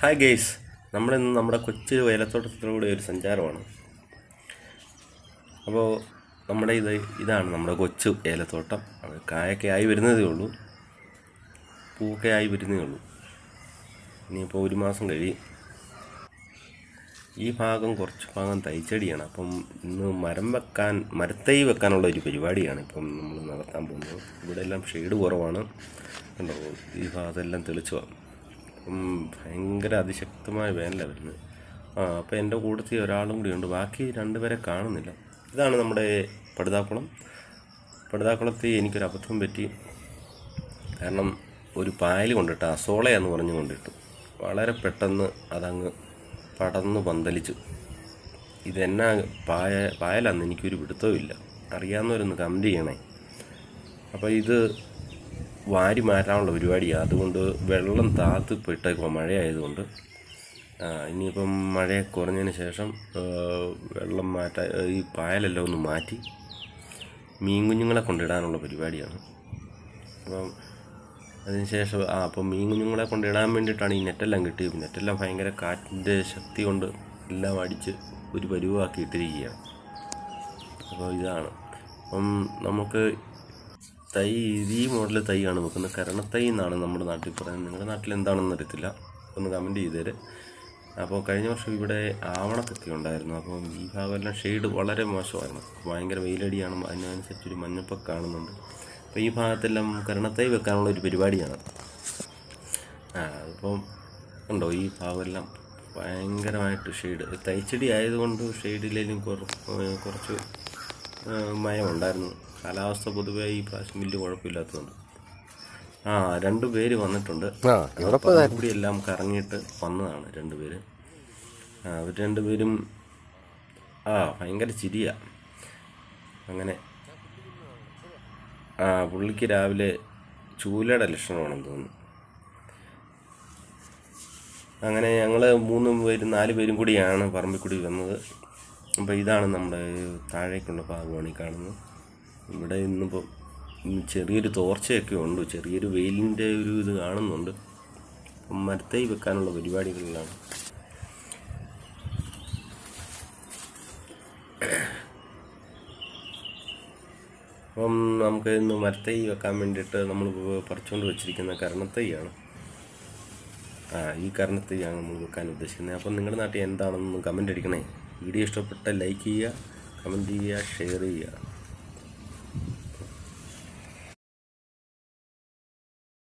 Hi guys നമ്മളിന്ന് നമ്മുടെ കൊച്ചു വേലത്തോട്ടത്തിലൂടെ ഒരു സഞ്ചാരമാണ്. അപ്പോൾ നമ്മുടെ ഇത് ഇതാണ് നമ്മുടെ കൊച്ചു ഏലത്തോട്ടം അത് കായൊക്കെ ആയി വരുന്നതേ ഉള്ളൂ. പൂവൊക്കെ ആയി വരുന്നതേ ഉള്ളൂ. ഇനിയിപ്പോൾ ഒരു മാസം കഴി ഈ ഭാഗം കുറച്ച് ഭാഗം തൈച്ചടിയാണ്. അപ്പം ഇന്ന് മരം വെക്കാൻ മരത്തൈ വെക്കാനുള്ള ഒരു പരിപാടിയാണ് ഇപ്പം നമ്മൾ നടത്താൻ പോകുന്നത്. ഇവിടെ എല്ലാം ഷെയ്ഡ് കുറവാണ്. കണ്ടോ? ഈ ഭാഗത്തെല്ലാം തെളിച്ചു? ഭയങ്കര അതിശക്തമായ വേനലാണ് വരുന്നത് ആ അപ്പോൾ എന്റെ കൂട്ടത്തിൽ ഒരാളും കൂടി ഉണ്ട്. ബാക്കി രണ്ടുപേരെ കാണുന്നില്ല. ഇതാണ് നമ്മുടെ പടുതാക്കുളം. പടുതാക്കുളത്തിൽ എനിക്കൊരു അബദ്ധം പറ്റി. കാരണം ഒരു പായൽ കൊണ്ടിട്ട് അസോളയെന്ന് പറഞ്ഞു കൊണ്ടിട്ടു. വളരെ പെട്ടെന്ന് അതങ്ങ് പടർന്ന് പന്തലിച്ചു. ഇതെന്നാ പായ പായലാന്ന് എനിക്കൊരു പിടുത്തവുമില്ല. അറിയാവുന്നവരൊന്ന് കമന്റ് ചെയ്യണേ. അപ്പോൾ ഇത് വാരി മാറ്റാനുള്ള പരിപാടിയാണ് അതുകൊണ്ട് വെള്ളം താത്ത് പെട്ടേക്കുക മഴയായതുകൊണ്ട് ഇനിയിപ്പം മഴ കുറഞ്ഞതിന് ശേഷം വെള്ളം മാറ്റാ ഈ പായലെല്ലാം ഒന്ന് മാറ്റി മീൻ കുഞ്ഞുങ്ങളെ കൊണ്ടിടാനുള്ള പരിപാടിയാണ്. അപ്പം അതിനുശേഷം ആ അപ്പം മീൻ കുഞ്ഞുങ്ങളെ കൊണ്ടിടാൻ വേണ്ടിയിട്ടാണ് ഈ നെറ്റെല്ലാം കിട്ടിയത്. നെറ്റെല്ലാം ഭയങ്കര കാറ്റിന്റെ ശക്തി കൊണ്ട് എല്ലാം അടിച്ച് ഒരു പരുവാക്കി ഇട്ടിരിക്കുകയാണ്. അപ്പോൾ ഇതാണ്. അപ്പം നമുക്ക് തൈ ഈ മോഡൽ തൈയാണ് വെക്കുന്നത്. കരണത്തൈ എന്നാണ് നമ്മുടെ നാട്ടിൽ പറയുന്നത്. നിങ്ങളുടെ നാട്ടിൽ എന്താണെന്ന് അറിയത്തില്ല. ഒന്ന് കമന്റ് ചെയ്തേര്. അപ്പോൾ കഴിഞ്ഞ വർഷം ഇവിടെ ആവണത്തൊക്കെ ഉണ്ടായിരുന്നു. അപ്പോൾ ഈ ഭാഗമെല്ലാം ഷെയ്ഡ് വളരെ മോശമായിരുന്നു. ഭയങ്കര വെയിലടിയാണ് അതിനനുസരിച്ചൊരു മഞ്ഞപ്പൊക്കെ കാണുന്നുണ്ട്. അപ്പോൾ ഈ ഭാഗത്തെല്ലാം കരണത്തൈ വെക്കാനുള്ള ഒരു പരിപാടിയാണ്. അതിപ്പം ഉണ്ടോ ഈ ഭാഗമെല്ലാം ഭയങ്കരമായിട്ട് ഷെയ്ഡ് തൈച്ചെടി ആയതുകൊണ്ട് ഷെയ്ഡിലേലും കുറച്ച് മയമുണ്ടായിരുന്നു. കാലാവസ്ഥ പൊതുവെ ഈ പ്രാവശ്യം വലിയ കുഴപ്പമില്ലാത്തതുകൊണ്ട്. ആ രണ്ടു പേര് വന്നിട്ടുണ്ട്. കൂടി എല്ലാം കറങ്ങിയിട്ട് വന്നതാണ് രണ്ടുപേര് ആ അവർ രണ്ടുപേരും ആ ഭയങ്കര ചിരിയാ. അങ്ങനെ ആ പുള്ളിക്ക് രാവിലെ ചൂലയുടെ ലക്ഷണമാണെന്ന് തോന്നുന്നു. അങ്ങനെ ഞങ്ങൾ മൂന്നും പേരും നാല് പേരും കൂടിയാണ് പറമ്പിൽ കൂടി വന്നത്. അപ്പോൾ ഇതാണ് നമ്മുടെ താഴേക്കുള്ള ഭാഗമാണ് ഈ കാണുന്നത്. ഇവിടെ ഇന്നിപ്പോൾ ഇന്ന് ചെറിയൊരു തോർച്ചയൊക്കെ ഉണ്ട്. ചെറിയൊരു വെയിലിന്റെ ഒരു ഇത് കാണുന്നുണ്ട്. അപ്പം മരത്തൈ വെക്കാനുള്ള പരിപാടികളിലാണ്. അപ്പം നമുക്ക് ഇന്ന് മരത്തൈ വെക്കാൻ വേണ്ടിയിട്ട് നമ്മൾ പറിച്ചുകൊണ്ട് വെച്ചിരിക്കുന്ന കരണത്തൈയാണ്. ആ ഈ കരണത്തൈയാണ് നമ്മൾ വെക്കാൻ ഉദ്ദേശിക്കുന്നത്. അപ്പം നിങ്ങളുടെ നാട്ടിൽ എന്താണെന്ന് കമന്റ് അടിക്കണേ. വീഡിയോ ഇഷ്ടപ്പെട്ട ലൈക്ക് ചെയ്യുക കമന്റ് ചെയ്യുക ഷെയർ ചെയ്യുക.